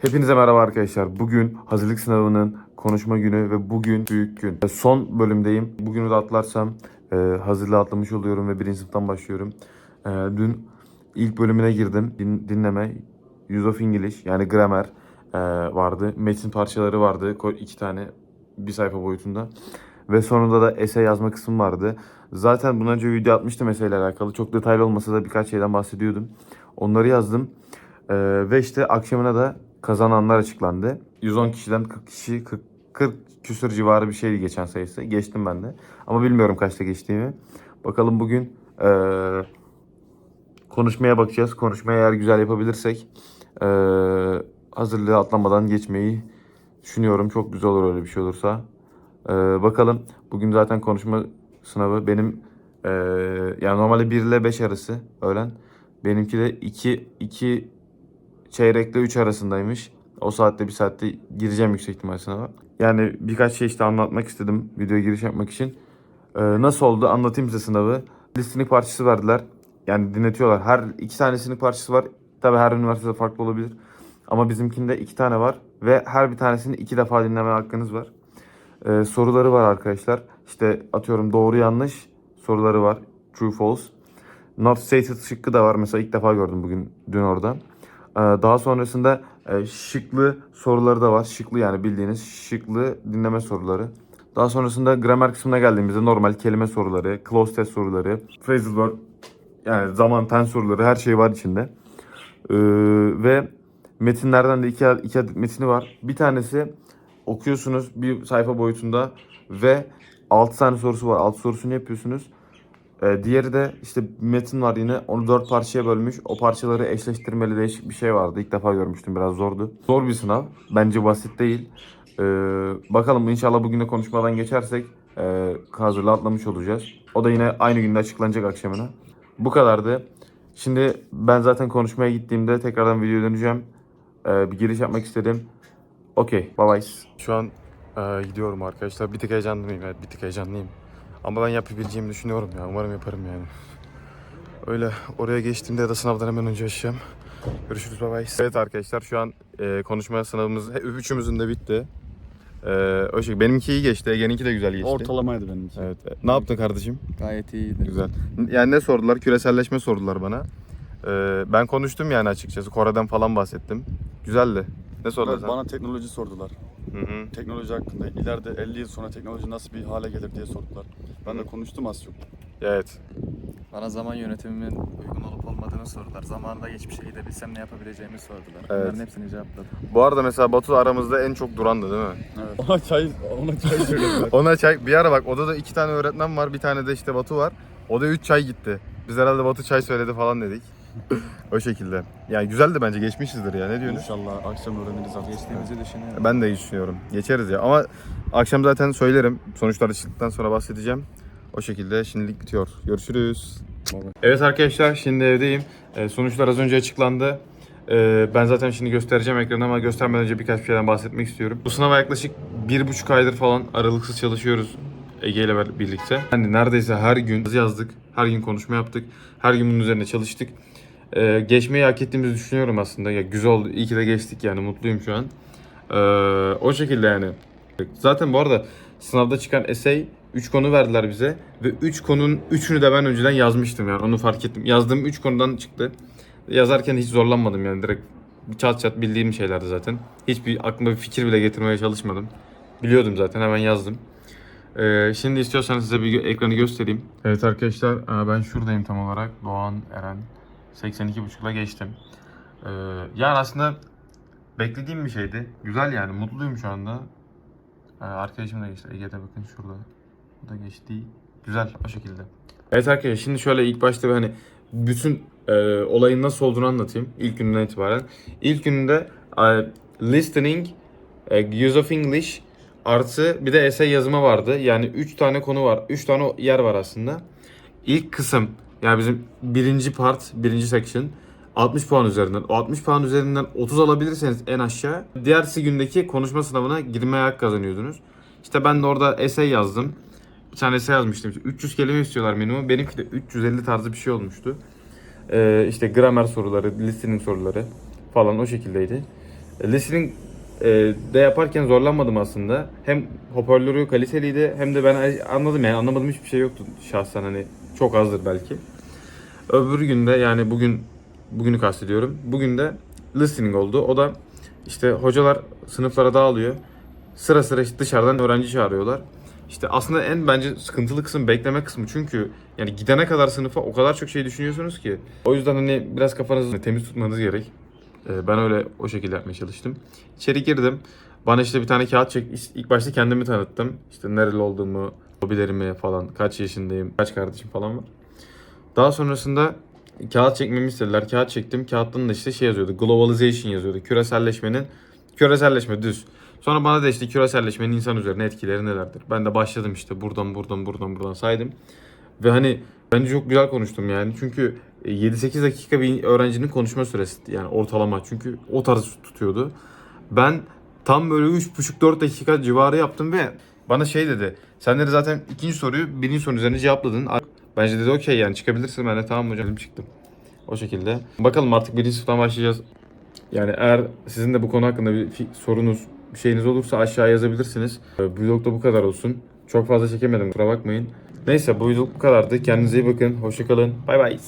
Hepinize merhaba arkadaşlar. Bugün hazırlık sınavının konuşma günü ve bugün büyük gün. Son bölümdeyim. Bugünü de atlarsam e, hazırlığı atlamış oluyorum ve birinci sınıftan başlıyorum. E, dün ilk bölümüne girdim. Din- dinleme. Use of English yani gramer e, vardı. Metin parçaları vardı. İki tane bir sayfa boyutunda. Ve sonunda da essay yazma kısmı vardı. Zaten bundan önce video atmıştım meseleyle alakalı. Çok detaylı olmasa da birkaç şeyden bahsediyordum. Onları yazdım. Ee, ve işte akşamına da kazananlar açıklandı. 110 kişiden 40 kişi 40, 40 küsur civarı bir şeydi geçen sayısı. Geçtim ben de. Ama bilmiyorum kaçta geçtiğimi. Bakalım bugün ee, konuşmaya bakacağız. Konuşmayı eğer güzel yapabilirsek ee, hazırlığı atlamadan geçmeyi düşünüyorum. Çok güzel olur öyle bir şey olursa. Ee, bakalım. Bugün zaten konuşma sınavı benim ee, yani normalde 1 ile 5 arası öğlen. Benimki de 2 2 çeyrekle 3 arasındaymış. O saatte bir saatte gireceğim yüksek ihtimal sınava. Yani birkaç şey işte anlatmak istedim videoya giriş yapmak için. Ee, nasıl oldu anlatayım size sınavı. Listening parçası verdiler. Yani dinletiyorlar. Her iki tane listening parçası var. Tabi her üniversitede farklı olabilir. Ama bizimkinde iki tane var. Ve her bir tanesini iki defa dinleme hakkınız var. Ee, soruları var arkadaşlar. İşte atıyorum doğru yanlış soruları var. True false. Not stated şıkkı da var. Mesela ilk defa gördüm bugün dün orada. Ee, daha sonrasında e, şıklı soruları da var. Şıklı yani bildiğiniz şıklı dinleme soruları. Daha sonrasında gramer kısmına geldiğimizde normal kelime soruları, close test soruları, phrasal verb yani zaman tense soruları her şey var içinde. Ee, ve metinlerden de iki, iki adet metini var. Bir tanesi okuyorsunuz bir sayfa boyutunda ve 6 tane sorusu var. 6 sorusunu yapıyorsunuz. Ee, diğeri de işte metin var yine. Onu 4 parçaya bölmüş. O parçaları eşleştirmeli değişik bir şey vardı. İlk defa görmüştüm. Biraz zordu. Zor bir sınav. Bence basit değil. Ee, bakalım inşallah bugün de konuşmadan geçersek e, hazırlığı atlamış olacağız. O da yine aynı günde açıklanacak akşamına. Bu kadardı. Şimdi ben zaten konuşmaya gittiğimde tekrardan videoya döneceğim. Ee, bir giriş yapmak istedim. Okey, bye bye. Şu an e, gidiyorum arkadaşlar. Bir tık heyecanlıyım, evet bir tık heyecanlıyım. Ama ben yapabileceğimi düşünüyorum ya. Umarım yaparım yani. Öyle oraya geçtiğimde da sınavdan hemen önce yaşayacağım. Görüşürüz bye bye. Evet arkadaşlar şu an e, konuşma sınavımız üçümüzün de bitti. E, o şey benimki iyi geçti. Ege'ninki de güzel geçti. Ortalamaydı benimki. Evet. e, Ne yaptın kardeşim? Gayet iyiydi. Güzel. Yani ne sordular? Küreselleşme sordular bana. E, ben konuştum yani açıkçası. Kore'den falan bahsettim. Güzeldi. Ne sordular Evet, bana teknoloji sordular. Hı hı. Teknoloji hakkında ileride 50 yıl sonra teknoloji nasıl bir hale gelir diye sordular. Ben de konuştum az çok. Evet. Bana zaman yönetimimin uygun olup olmadığını sordular. Zamanında geçmişe gidebilsem ne yapabileceğimi sordular. Evet. Bunların hepsini cevapladım. Bu arada mesela Batu aramızda en çok durandı değil mi? Evet. Ona çay, ona çay söylediler. Ona çay bir ara bak odada iki tane öğretmen var bir tane de işte Batu var. O da üç çay gitti. Biz herhalde Batu çay söyledi falan dedik. o şekilde. Yani güzeldi bence geçmişizdir ya ne diyorsunuz? İnşallah akşam öğreniriz artık. Geçtiğimizi düşünüyorum. Ben de düşünüyorum. Geçeriz ya ama akşam zaten söylerim. Sonuçlar çıktıktan sonra bahsedeceğim. O şekilde şimdilik bitiyor. Görüşürüz. Baba. Evet arkadaşlar şimdi evdeyim. Ee, sonuçlar az önce açıklandı. Ee, ben zaten şimdi göstereceğim ekranı ama göstermeden önce birkaç bir şeyden bahsetmek istiyorum. Bu sınava yaklaşık bir buçuk aydır falan aralıksız çalışıyoruz Ege ile birlikte. Hani neredeyse her gün yazdık, her gün konuşma yaptık, her gün bunun üzerine çalıştık. Ee, geçmeyi hak ettiğimizi düşünüyorum aslında. Ya güzel oldu, iyi ki de geçtik yani mutluyum şu an. Ee, o şekilde yani. Zaten bu arada sınavda çıkan essay 3 konu verdiler bize ve 3 konunun 3'ünü de ben önceden yazmıştım yani onu fark ettim. Yazdığım 3 konudan çıktı. Yazarken hiç zorlanmadım yani direkt çat çat bildiğim şeylerdi zaten. Hiçbir aklıma bir fikir bile getirmeye çalışmadım. Biliyordum zaten hemen yazdım. Ee, şimdi istiyorsanız size bir ekranı göstereyim. Evet arkadaşlar e, ben şuradayım tam olarak. Doğan Eren 82.5'la geçtim. Ee, yani aslında beklediğim bir şeydi. Güzel yani mutluyum şu anda. Ee, arkadaşım da geçti. Ege'de bakın şurada. Bu da geçti. Güzel o şekilde. Evet arkadaşlar şimdi şöyle ilk başta bir hani bütün e, olayın nasıl olduğunu anlatayım. İlk günden itibaren. İlk gününde e, listening, e, use of English artı bir de essay yazımı vardı. Yani 3 tane konu var. 3 tane yer var aslında. İlk kısım yani bizim birinci part, birinci section 60 puan üzerinden. O 60 puan üzerinden 30 alabilirseniz en aşağı diğersi gündeki konuşma sınavına girmeye hak kazanıyordunuz. İşte ben de orada essay yazdım. Bir tane essay yazmıştım. İşte 300 kelime istiyorlar minimum. Benimki de 350 tarzı bir şey olmuştu. Ee, işte gramer soruları, listening soruları falan o şekildeydi. Listening e, de yaparken zorlanmadım aslında. Hem hoparlörü kaliteliydi hem de ben anladım yani anlamadığım hiçbir şey yoktu şahsen hani çok azdır belki. Öbür günde yani bugün bugünü kastediyorum. Bugün de listening oldu. O da işte hocalar sınıflara dağılıyor. Sıra sıra işte dışarıdan öğrenci çağırıyorlar. İşte aslında en bence sıkıntılı kısım bekleme kısmı. Çünkü yani gidene kadar sınıfa o kadar çok şey düşünüyorsunuz ki. O yüzden hani biraz kafanızı temiz tutmanız gerek. Ee, Ben öyle o şekilde yapmaya çalıştım. İçeri girdim. Bana işte bir tane kağıt çek. İlk başta kendimi tanıttım. İşte nereli olduğumu, hobilerimi falan, kaç yaşındayım, kaç kardeşim falan var. Daha sonrasında kağıt çekmemi istediler. Kağıt çektim. Kağıttan da işte şey yazıyordu. Globalization yazıyordu. Küreselleşmenin, küreselleşme düz. Sonra bana da işte küreselleşmenin insan üzerine etkileri nelerdir? Ben de başladım işte buradan buradan buradan buradan saydım. Ve hani bence çok güzel konuştum yani. Çünkü e, 7-8 dakika bir öğrencinin konuşma süresi yani ortalama. Çünkü o tarz tutuyordu. Ben tam böyle 3,5-4 dakika civarı yaptım ve bana şey dedi. Sen dedi zaten ikinci soruyu birinci sorunun üzerine cevapladın. Bence dedi okey yani çıkabilirsin. Ben de tamam hocam çıktım. O şekilde. Bakalım artık birinci sınıftan başlayacağız. Yani eğer sizin de bu konu hakkında bir sorunuz, bir şeyiniz olursa aşağı yazabilirsiniz. Ee, vlog da bu kadar olsun. Çok fazla çekemedim kusura bakmayın. Neyse bu vlog bu kadardı. Kendinize iyi bakın. Hoşçakalın. Bay bay.